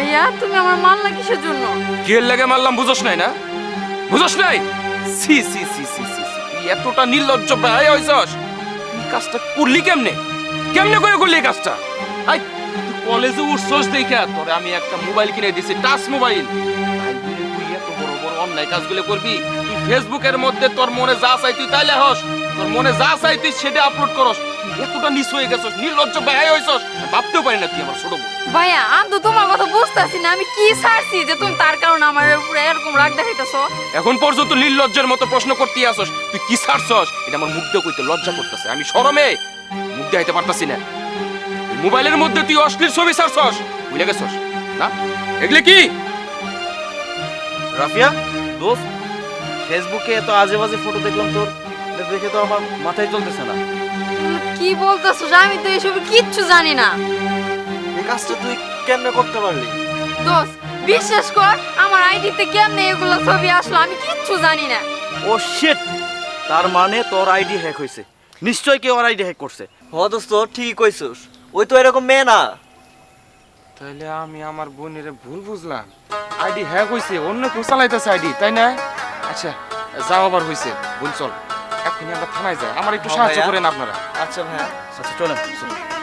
ভাইয়া, তুমি আমার মারলা কিসের জন্য? কে লাগে মারলাম বুঝোস নাই না? বুঝোস নাই? সি সি সি সি সি এতটা নির্লজ্জ ভাই হইছস। তুই কাজটা করলি কেমনে? কেমনে করে করলি এই কাজটা? আই তুই কলেজে উঠছস দেখা তোরে আমি একটা মোবাইল কিনে দিছি, টাচ মোবাইল। তুই এত বড় বড় অন্যায় কাজগুলো করবি, তুই ফেসবুকের মধ্যে তোর মনে যা চাই তুই তাইলে হস। তোর মনে যা চাই তুই সেটা আপলোড করস। তুই এতটা নিচ হয়ে গেছস নির্লজ্জ ভাই হইছস ভাবতেও পারি না তুই আমার ছোট বোন। ভাইয়া আমি তো তোমার কথা বুঝতেছি না আমি কি ছাড়ছি যে তুমি তার কারণে আমার উপরে এরকম রাগ দেখাইতেছো? এখন পর্যন্ত নির্লজ্জের মতো প্রশ্ন করতে আসস তুই কি ছাড়ছস? এটা আমার মুখ দিয়ে কইতে লজ্জা করতেছে আমি শরমে মুখ দেখাইতে পারতাছি না। এই মোবাইলের মধ্যে তুই অশ্লীল ছবি ছাড়ছস বুঝলে গেছস না? এগুলো কি? রাফিয়া দোস্ত ফেসবুকে এত আজে বাজে ফটো দেখলাম তোর। এটা দেখে তো আমার মাথায় চলতেছে না। কি বলতেছো আমি তো এসব কিচ্ছু জানি না। এই কাজটা তুই কেমনে করতে পারলি? দোস্ত বিশ্বাস কর আমার আইডিতে কেমনে এগুলো ছবি আসলো আমি কিচ্ছু জানি না। ও শিট তার মানে তোর আইডি হ্যাক হয়েছে নিশ্চয় কেউ ওর আইডি হ্যাক করছে। হ দোস্ত ঠিকই কইছস। ওই তো এরকম মেয়ে না। তাহলে আমি আমার বোনের ভুল বুঝলাম। আইডি হ্যাক হইছে অন্য কেউ চালাইতেছে আইডি তাই না? আচ্ছা যাও আবার হইছে। বোন চল। এখনই আমরা থানায় যাই। আমার একটু হ্যাঁ সাহায্য করেন আপনারা। আচ্ছা ভাইয়া। আচ্ছা চলেন চলেন।